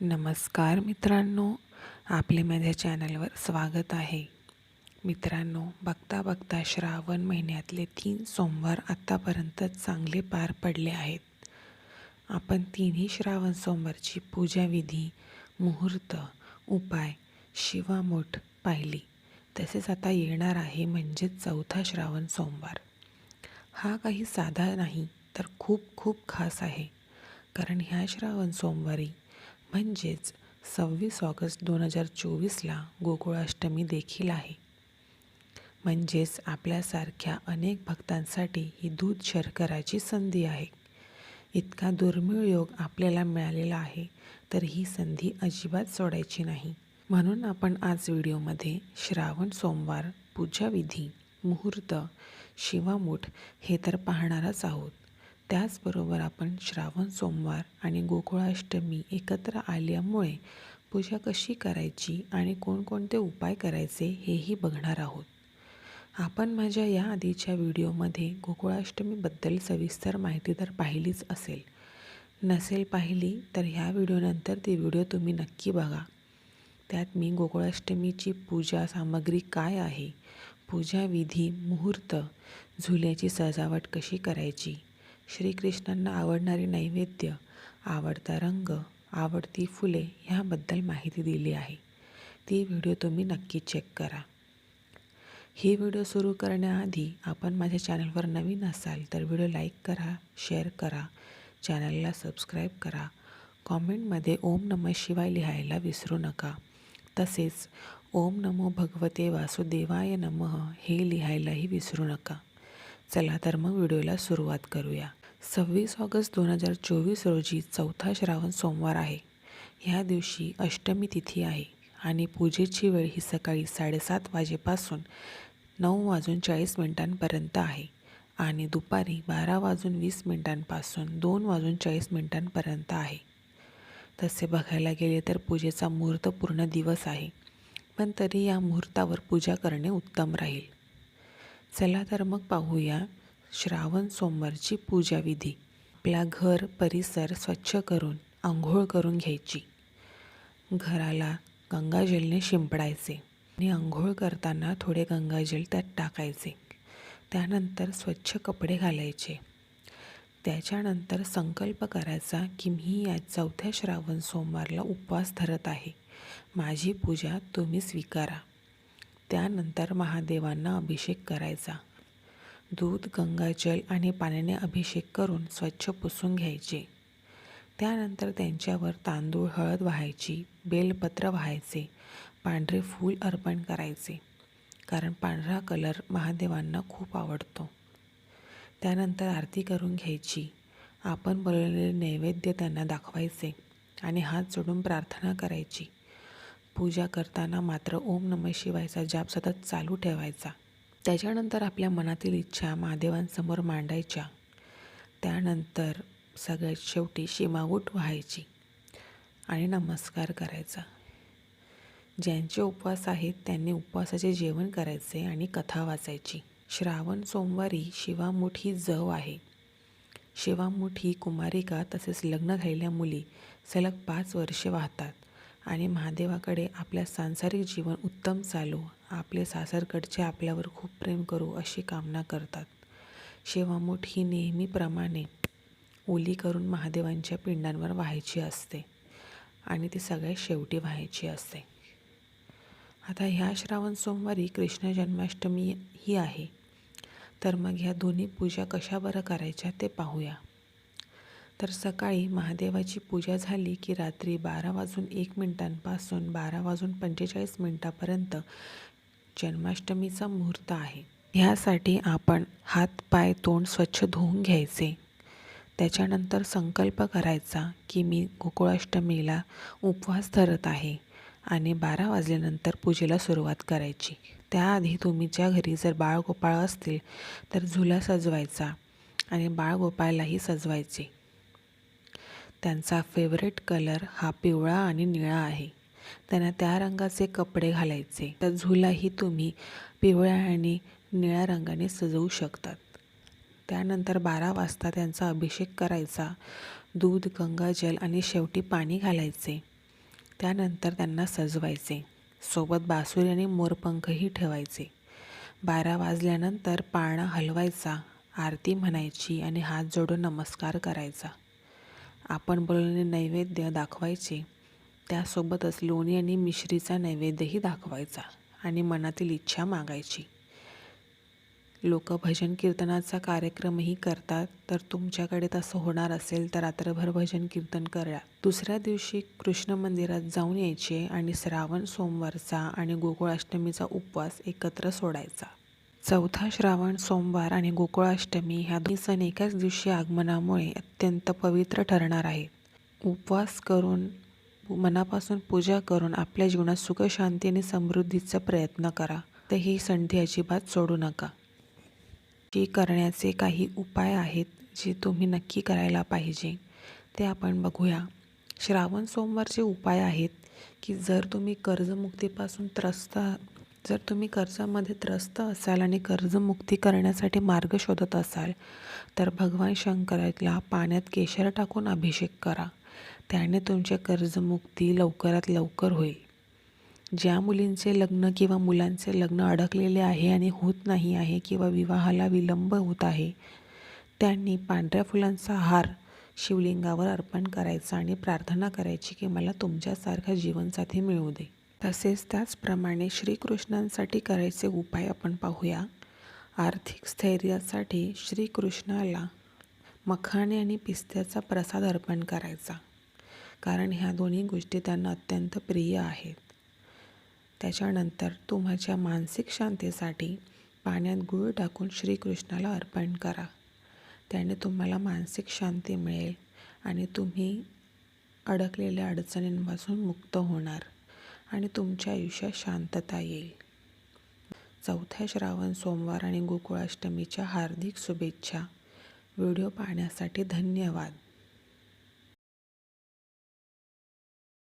नमस्कार मित्रांनो आपले माझ्या चॅनलवर स्वागत आहे. मित्रांनो बघता बघता श्रावण महिन्यातले तीन सोमवार आत्तापर्यंत चांगले पार पडले आहेत. आपण तिन्ही श्रावण सोमवारची पूजाविधी मुहूर्त उपाय शिवामोठ पाहिली. तसेच आता येणार आहे म्हणजेच चौथा श्रावण सोमवार. हा काही साधा नाही तर खूप खूप खास आहे. कारण ह्या श्रावण सोमवारी म्हणजेच सव्वीस ऑगस्ट दोन हजार चोवीसला गोकुळाष्टमी देखील आहे. म्हणजेच आपल्यासारख्या अनेक भक्तांसाठी ही दूध शर्कराची संधी आहे. इतका दुर्मिळ योग आपल्याला मिळालेला आहे तर ही संधी अजिबात सोडायची नाही. म्हणून आपण आज व्हिडिओमध्ये श्रावण सोमवार पूजाविधी मुहूर्त शिवामूठ हे तर पाहणारच आहोत. त्याचबरोबर आपण श्रावण सोमवार आणि गोकुळाष्टमी एकत्र आल्यामुळे पूजा कशी करायची आणि कोणकोणते उपाय करायचे हेही बघणार आहोत. आपण माझ्या या आधीच्या व्हिडिओमध्ये गोकुळाष्टमीबद्दल सविस्तर माहिती तर पाहिलीच असेल. नसेल पाहिली तर ह्या व्हिडिओनंतर ती व्हिडिओ तुम्ही नक्की बघा. त्यात मी गोकुळाष्टमीची पूजा सामग्री काय आहे पूजा विधी मुहूर्त झुल्याची सजावट कशी करायची श्रीकृष्णांना आवडणारे नैवेद्य आवडता रंग आवडती फुले ह्याबद्दल माहिती दिली आहे. ती व्हिडिओ तुम्ही नक्की चेक करा. ही व्हिडिओ सुरू करण्याआधी आपण माझ्या चॅनलवर नवीन असाल तर व्हिडिओ लाईक करा शेअर करा चॅनलला सबस्क्राईब करा. कॉमेंटमध्ये ओम नमः शिवाय लिहायला विसरू नका. तसेच ओम नमो भगवते वासुदेवाय नमः हे लिहायलाही विसरू नका. चला तर मग व्हिडिओला सुरुवात करूया. सव्वीस ऑगस्ट दोन हजार चोवीस रोजी चौथा श्रावण सोमवार आहे. ह्या दिवशी अष्टमी तिथी आहे आणि पूजेची वेळ ही सकाळी साडेसात वाजेपासून नऊ वाजून चाळीस मिनिटांपर्यंत आहे आणि दुपारी बारा वाजून वीस मिनिटांपासून दोन वाजून चाळीस मिनिटांपर्यंत आहे. तसे बघायला गेले तर पूजेचा मुहूर्त पूर्ण दिवस आहे पण तरी या मुहूर्तावर पूजा करणे उत्तम राहील. चला तर मग पाहूया श्रावण सोमवारची पूजाविधी. आपला घर परिसर स्वच्छ करून आंघोळ करून घ्यायची. घराला गंगाजलने शिंपडायचे आणि आंघोळ करताना थोडे गंगाजल त्यात टाकायचे. त्यानंतर स्वच्छ कपडे घालायचे. त्याच्यानंतर संकल्प करायचा की मी या चौथ्या श्रावण सोमवारला उपवास धरत आहे. माझी पूजा तुम्ही स्वीकारा. त्यानंतर महादेवांना अभिषेक करायचा. दूध गंगाजल आणि पाण्याने अभिषेक करून स्वच्छ पुसून घ्यायचे. त्यानंतर त्यांच्यावर तांदूळ हळद व्हायची बेलपत्र व्हायचे पांढरे फूल अर्पण करायचे कारण पांढरा कलर महादेवांना खूप आवडतो. त्यानंतर आरती करून घ्यायची. आपण बोलवलेले नैवेद्य त्यांना दाखवायचे आणि हात जोडून प्रार्थना करायची. पूजा करताना मात्र ओम नम शिवायचा जाप सतत चालू ठेवायचा. त्याच्यानंतर आपल्या मनातील इच्छा महादेवांसमोर मांडायच्या. त्यानंतर सगळ्यात शेवटी शिमागूट व्हायची आणि नमस्कार करायचा. ज्यांचे उपवास आहेत त्यांनी उपवासाचे जेवण करायचे आणि कथा वाचायची. श्रावण सोमवारी शिवामूठ ही जव आहे. शिवामूठ ही कुमारिका तसेच लग्न झालेल्या मुली सलग पाच वर्षे वाहतात आणि महादेवाकडे आपल्या सांसारिक जीवन उत्तम चालू आपले सासरकडचे आपल्यावर खूप प्रेम करू अशी कामना करतात. शेवामूठ ही नेहमीप्रमाणे ओली करून महादेवांच्या पिंडांवर व्हायची असते आणि ती सगळ्यात शेवटी व्हायची असते. आता ह्या श्रावण सोमवारी कृष्ण जन्माष्टमी ही आहे. तर मग ह्या दोन्ही पूजा कशा बरं करायच्या ते पाहूया. तर सकाळी महादेवाची पूजा झाली की रात्री बारा वाजून एक मिनटांपासून बारा वाजून पंचेचाळीस मिनटापर्यंत जन्माष्टमीचा मुहूर्त आहे. ह्यासाठी आपण हात पाय तोंड स्वच्छ धुवून घ्यायचे. त्याच्यानंतर संकल्प करायचा की मी गोकुळाष्टमीला उपवास धरत आहे आणि बारा वाजल्यानंतर पूजेला सुरुवात करायची. त्याआधी तुमच्या घरी जर बाळगोपाळ असतील तर झुला सजवायचा आणि बाळगोपाळलाही सजवायचे. त्यांचा फेवरेट कलर हा पिवळा आणि निळा आहे. त्यांना त्या रंगाचे कपडे घालायचे. तर झुलाही तुम्ही पिवळ्या आणि निळ्या रंगाने सजवू शकतात. त्यानंतर बारा वाजता त्यांचा अभिषेक करायचा. दूध गंगाजल आणि शेवटी पाणी घालायचे. त्यानंतर त्यांना सजवायचे. सोबत बासुरी आणि मोरपंखही ठेवायचे. बारा वाजल्यानंतर पाळणा हलवायचा. आरती म्हणायची आणि हात जोडून नमस्कार करायचा. आपण बोलवलेले नैवेद्य दाखवायचे. त्यासोबतच लोणी आणि मिश्रीचा नैवेद्यही दाखवायचा आणि मनातील इच्छा मागायची. लोक भजन कीर्तनाचा कार्यक्रमही करतात. तर तुमच्याकडे तसं होणार असेल तर रात्रभर भजन कीर्तन करा. दुसऱ्या दिवशी कृष्ण मंदिरात जाऊन यायचे आणि श्रावण सोमवारचा आणि गोकुळाष्टमीचा उपवास एकत्र सोडायचा. चौथा श्रावण सोमवार आणि गोकुळाष्टमी ह्या दोन्ही सण एकाच दिवशी आगमनामुळे अत्यंत पवित्र ठरणार आहेत. उपवास करून मनापासून पूजा करून आपल्या जीवनात सुख शांती आणि समृद्धीचा प्रयत्न करा. तर ही संधी अजिबात सोडू नका. की करण्याचे काही उपाय आहेत जे तुम्ही नक्की करायला पाहिजे ते आपण बघूया. श्रावण सोमवारचे उपाय आहेत की जर तुम्ही कर्जमुक्तीपासून त्रस्त जर तुम्ही कर्जामध्ये त्रस्त असाल आणि कर्जमुक्ती करण्यासाठी मार्ग शोधत असाल तर भगवान शंकराला पाण्यात केशर टाकून अभिषेक करा. त्याने तुमच्या कर्जमुक्ती लवकरात लवकर होईल. ज्या मुलींचे लग्न किंवा मुलांचे लग्न अडकलेले आहे आणि होत नाही आहे किंवा विवाहाला विलंब होत आहे त्यांनी पांढऱ्या फुलांचा हार शिवलिंगावर अर्पण करायचा आणि प्रार्थना करायची की मला तुमच्यासारखा जीवनसाथी मिळू दे. तसेच त्याचप्रमाणे श्रीकृष्णांसाठी करायचे उपाय आपण पाहूया. आर्थिक स्थैर्यासाठी श्रीकृष्णाला मखाणे आणि पिस्त्याचा प्रसाद अर्पण करायचा. कारण ह्या दोन्ही गोष्टी त्यांना अत्यंत प्रिय आहेत. त्याच्यानंतर तुमच्या मानसिक शांतीसाठी पाण्यात गूळ टाकून श्रीकृष्णाला अर्पण करा. त्याने तुम्हाला मानसिक शांती मिळेल आणि तुम्ही अडकलेल्या अडचणींपासून मुक्त होणार आणि तुमच्या आयुष्यात शांतता येईल. चौथ्या श्रावण सोमवार आणि गोकुळाष्टमीच्या हार्दिक शुभेच्छा. व्हिडिओ पाहण्यासाठी धन्यवाद.